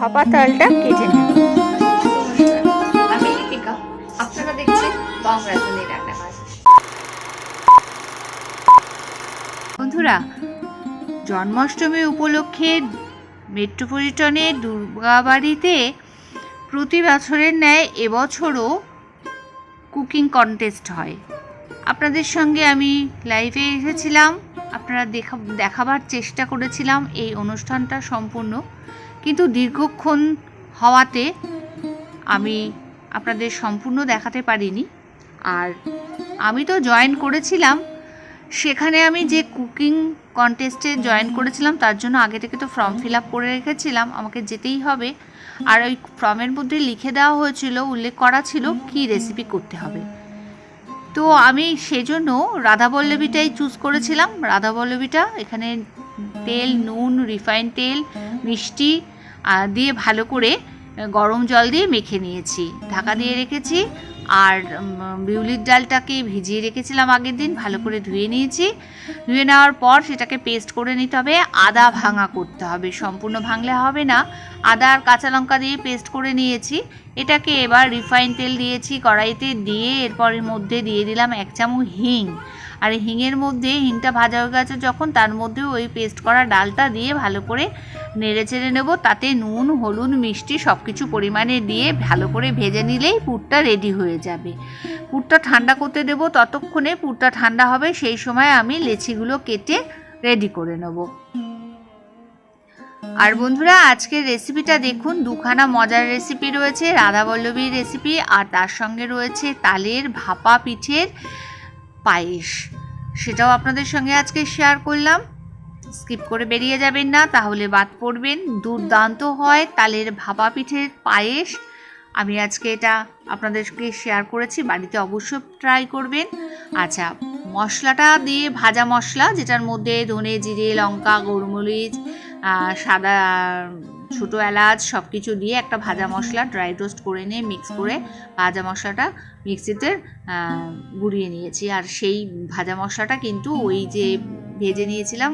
ভাপা তালটা কেটে নেব। আমি লিপিকা আপনারা দেখছেন বং রান্নাঘর বন্ধুরা জন্মাষ্টমী উপলক্ষে মেট্রোপলিটনে দুর্গাবাড়িতে প্রতি বছরের ন্যায় এবছরও কুকিং কন্টেস্ট হয়। আপনাদের সঙ্গে আমি লাইভে এসেছিলাম। আপনারা দেখা দেখাবার চেষ্টা করেছিলাম। এই অনুষ্ঠানটা সম্পূর্ণ কিন্তু দীর্ঘক্ষণ হওয়াতে আমি আপনাদের সম্পূর্ণ দেখাতে পারিনি। আর আমি তো জয়েন করেছিলাম, সেখানে আমি যে কুকিং কন্টেস্টে জয়েন করেছিলাম, তার জন্য আগে থেকে তো ফর্ম ফিল আপ করে রেখেছিলাম, আমাকে যেতেই হবে। আর ওই ফর্মের মধ্যে লিখে দেওয়া হয়েছিল, উল্লেখ করা ছিল কি রেসিপি করতে হবে। তো আমি সেজন্য রাধাবল্লভীটাই চুজ করেছিলাম। রাধাবল্লভীটা এখানে তেল, নুন রিফাইন তেল মিষ্টি দিয়ে ভালো করে গরম জল দিয়ে মেখে নিয়েছি। ঢাকা দিয়ে রেখেছি। আর বিউলির ডালটাকে ভিজিয়ে রেখেছিলাম আগের দিন, ভালো করে ধুয়ে নিয়েছি। ধুয়ে নেওয়ার পর সেটাকে পেস্ট করে নিতে হবে। আদা ভাঙা করতে হবে। সম্পূর্ণ ভাঙলে হবে না। আদা আর কাঁচা লঙ্কা দিয়ে পেস্ট করে নিয়েছি। এটাকে এবার রিফাইন তেল দিয়েছি, কড়াইতে দিয়ে এরপরের মধ্যে দিয়ে দিলাম এক চামচ হিং। আর হিংয়ের মধ্যে হিংটা ভাজা হয়ে গেছে যখন, তার মধ্যে ওই পেস্ট করা ডালটা দিয়ে ভালো করে নেড়ে চেড়ে নেব। তাতে নুন, হলুদ, মিষ্টি সব কিছু পরিমাণে দিয়ে ভালো করে ভেজে নিলেই পুরটা রেডি হয়ে যাবে। পুরটা ঠান্ডা করতে দেবো ততক্ষণে, পুরটা ঠান্ডা হবে, সেই সময় আমি লেচিগুলো কেটে রেডি করে নেব। আর বন্ধুরা, আজকের রেসিপিটা দেখুন। দুখানা মজার রেসিপি রয়েছে, রাধাবল্লভীর রেসিপি আর তার সঙ্গে রয়েছে তালের ভাপা পিঠের পায়েস। সেটাও আপনাদের সঙ্গে আজকে শেয়ার করলাম। স্কিপ করে বেরিয়ে যাবেন না, তাহলে বাদ পড়বেন। দুর্দান্ত হয় তালের ভাপা পিঠের পায়েস। আমি আজকে এটা আপনাদেরকে শেয়ার করেছি, বাড়িতে অবশ্যই ট্রাই করবেন। আচ্ছা মশলাটা দিয়ে ভাজা মশলা, যেটার মধ্যে ধনে, জিরে, লঙ্কা, গোলমরিচ সাদা ছোটো এলাচ সব কিছু দিয়ে একটা ভাজা মশলা ড্রাই রোস্ট করে নিয়ে মিক্স করে ভাজা মশলাটা মিক্সিতে গুঁড়িয়ে নিয়েছি আর সেই ভাজা মশলাটা কিন্তু ওই যে ভেজে নিয়েছিলাম,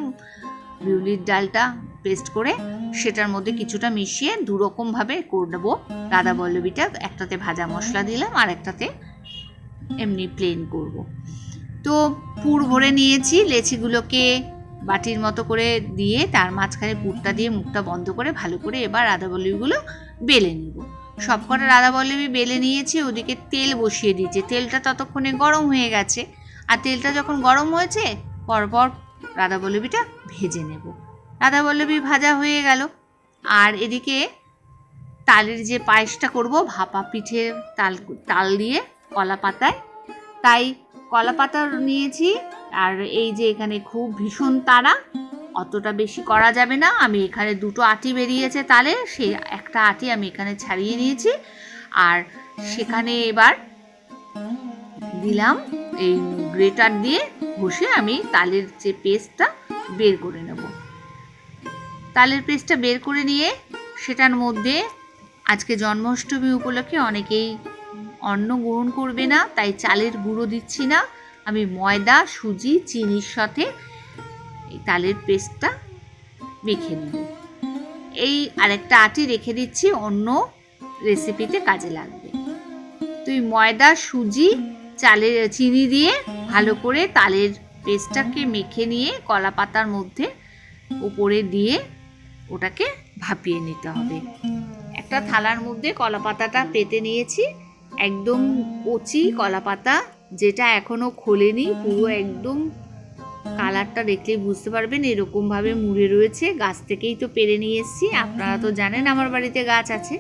বিউলির ডালটা পেস্ট করে, সেটার মধ্যে কিছুটা মিশিয়ে দুরকমভাবে করব রাধা বল্লবীটা একটাতে ভাজা মশলা দিলাম আর একটাতে এমনি প্লেন করব। তো পুর ভরে নিয়েছি, লেচিগুলোকে বাটির মতো করে দিয়ে তার মাঝখানে পুরটা দিয়ে মুখটা বন্ধ করে ভালো করে এবার রাধা বল্লবীগুলো বেলে নেব। সব কটা রাধা বল্লবী বেলে নিয়েছি, ওদিকে তেল বসিয়ে দিয়েছি। তেলটা ততক্ষণে গরম হয়ে গেছে। আর তেলটা যখন গরম হয়েছে, পরপর রাধা বল্লবীটা ভেজে নেব। রাধা বল্লবী ভাজা হয়ে গেল। আর এদিকে তালের যে পায়েসটা করব, ভাপা পিঠে তাল তাল দিয়ে কলা পাতায় তাই কলা পাতা নিয়েছি আর এই যে এখানে খুব ভীষণ তারা, অতটা বেশি করা যাবে না। আমি এখানে দুটো আটি বেরিয়েছে তালে, সেই একটা আটি আমি এখানে ছাড়িয়ে নিয়েছি আর সেখানে এবার দিলাম এই গ্রেটার দিয়ে ঘষে আমি তালের যে পেস্টটা বের করে নেব। তালের পেস্টটা বের করে নিয়ে সেটার মধ্যে আজকে জন্মাষ্টমী উপলক্ষে অনেকেই অন্ন গ্রহণ করবে না, তাই চালের গুঁড়ো দিচ্ছি না। আমি ময়দা, সুজি, চিনির সাথে এই তালের পেস্টটা মেখে নেব। এই আরেকটা আটি রেখে দিচ্ছি, অন্য রেসিপিতে কাজে লাগবে। তুই ময়দা, সুজি, চালের, চিনি দিয়ে ভালো করে তালের পেস্টটাকে মেখে নিয়ে কলা পাতার মধ্যে উপরে দিয়ে ওটাকে ভাপিয়ে নিতে হবে। একটা থালার মধ্যে কলা পাতাটা পেতে নিয়েছি। একদম কচি কলা পাতা যেটা এখনও খোলেনি, পুরো একদম কালারটা দেখলেই বুঝতে পারবেন, এরকমভাবে মুড়ে রয়েছে। গাছ থেকেই তো পেরে নিয়ে এসেছি, আপনারা তো জানেন আমার বাড়িতে গাছ আছে।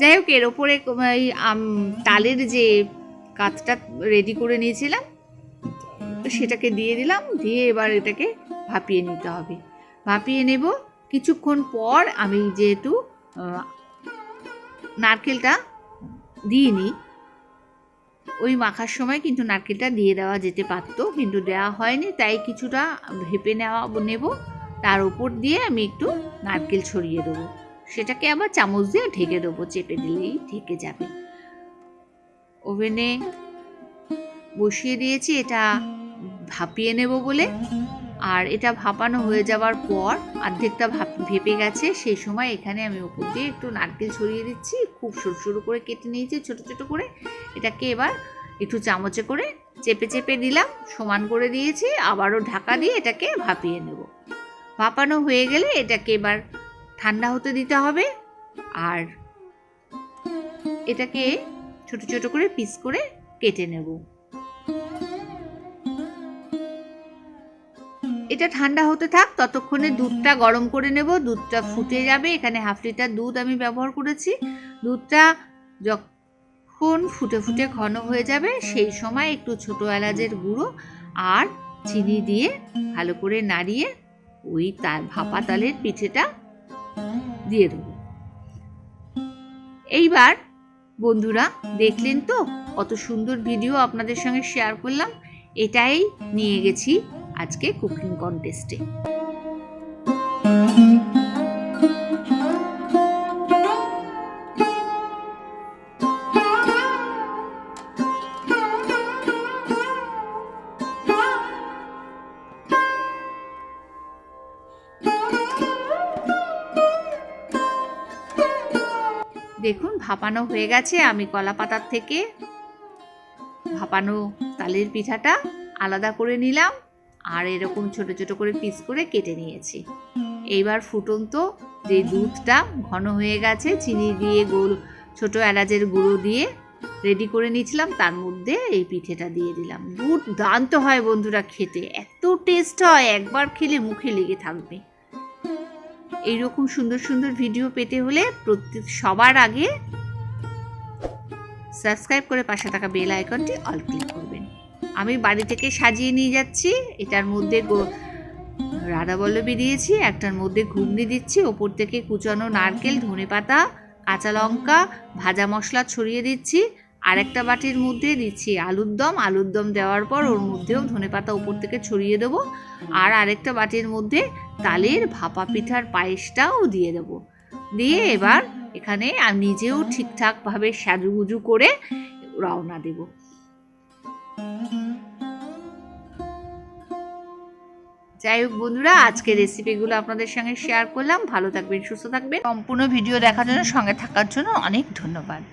যাই হোক, এর ওপরে তালের যে কাতটা রেডি করে নিয়েছিলাম সেটাকে দিয়ে দিলাম, দিয়ে এবার এটাকে ভাপিয়ে নিতে হবে। ভাপিয়ে নেব। কিছুক্ষণ পর আমি যেহেতু নারকেলটা দিইনি ওই মাখার সময় কিন্তু নারকেলটা দিয়ে দেওয়া যেতে পারত, কিন্তু দেওয়া হয়নি, তাই কিছুটা ভেপে নেওয়া নেব। তার উপর দিয়ে আমি একটু নারকেল ছড়িয়ে দেবো। সেটাকে আবার চামচ দিয়ে ঢেকে দেবো, চেপে দিলেই ঢেকে যাবে। ওভেনে বসিয়ে দিয়েছি, এটা ভাপিয়ে নেব বলে। আর এটা ভাপানো হয়ে যাওয়ার পর অর্ধেকটা ভাপ, ভেপে গেছে। সেই সময় এখানে আমি উপর দিয়ে একটু নারকেল ছড়িয়ে দিচ্ছি। খুব সরু সরু করে কেটে নিয়েছি, ছোট ছোট করে। এটাকে এবার একটু চামচে করে চেপে চেপে দিলাম সমান করে দিয়েছি, আবারও ঢাকা দিয়ে এটাকে ভাপিয়ে নেব। ভাপানো হয়ে গেলে এটাকে এবার ঠান্ডা হতে দিতে হবে আর এটাকে ছোট ছোট করে পিস করে কেটে নেব। এটা ঠান্ডা হতে থাক, ততক্ষণে দুধটা গরম করে নেব। দুধটা ফুটে যাবে। এখানে হাফ লিটার দুধ আমি ব্যবহার করেছি। দুধটা যখন ফুটে ফুটে ঘন হয়ে যাবে, সেই সময় একটু ছোট এলাচের গুঁড়ো আর চিনি দিয়ে ভালো করে নাড়িয়ে ওই তার ভাপা তালের পিঠেটা দিয়ে দেবো। এইবার বন্ধুরা, দেখলেন তো? কত সুন্দর ভিডিও আপনাদের সঙ্গে শেয়ার করলাম। এটাই নিয়ে গেছি। আজকে কুকিং কন্টেস্টে। দেখুন, ভাপানো হয়ে গেছে। আমি কলা পাতার থেকে ভাপানো তালের পিঠাটা আলাদা করে নিলাম। আর এরকম ছোট ছোট করে পিস করে কেটে নিয়েছি। এইবার ফুটন্ত যে দুধটা ঘন হয়ে গেছে, চিনি দিয়ে গোল ছোট এলাচের গুঁড়ো দিয়ে রেডি করে নিয়েছিলাম, তার মধ্যে এই পিঠেটা দিয়ে দিলাম। দুধ দুর্দান্ত হয় বন্ধুরা খেতে, এত টেস্ট হয়, একবার খেলে মুখে লেগে থাকবে। এইরকম সুন্দর সুন্দর ভিডিও পেতে হলে প্রত্যেক সবার আগে সাবস্ক্রাইব করে পাশে থাকা বেল আইকনটি অল ক্লিক করবেন। আমি বাড়ি থেকে সাজিয়ে নিয়ে যাচ্ছি। এটার মধ্যে গো- রাধাবল্লভী দিয়েছি, একটার মধ্যে ঘুগনি দিচ্ছি, ওপর থেকে কুচানো নারকেল ধনেপাতা কাঁচা লঙ্কা, ভাজা মশলা ছড়িয়ে দিচ্ছি। আর একটা বাটির মধ্যে দিচ্ছি আলুর দম আলুর দম দেওয়ার পর ওর মধ্যেও ধনেপাতা ওপর থেকে ছড়িয়ে দেবো। আর আরেকটা বাটির মধ্যে তালের ভাপা পিঠার পায়েসটাও দিয়ে দেব। দিয়ে এবার এখানে আমি নিজেও ঠিকঠাকভাবে সাজুগুজু করে রওনা দেব। যাই হোক বন্ধুরা আজকে রেসিপিগুলো আপনাদের সঙ্গে শেয়ার করলাম। ভালো থাকবেন, সুস্থ থাকবেন। সম্পূর্ণ ভিডিও দেখার জন্য সঙ্গে থাকার জন্য অনেক ধন্যবাদ।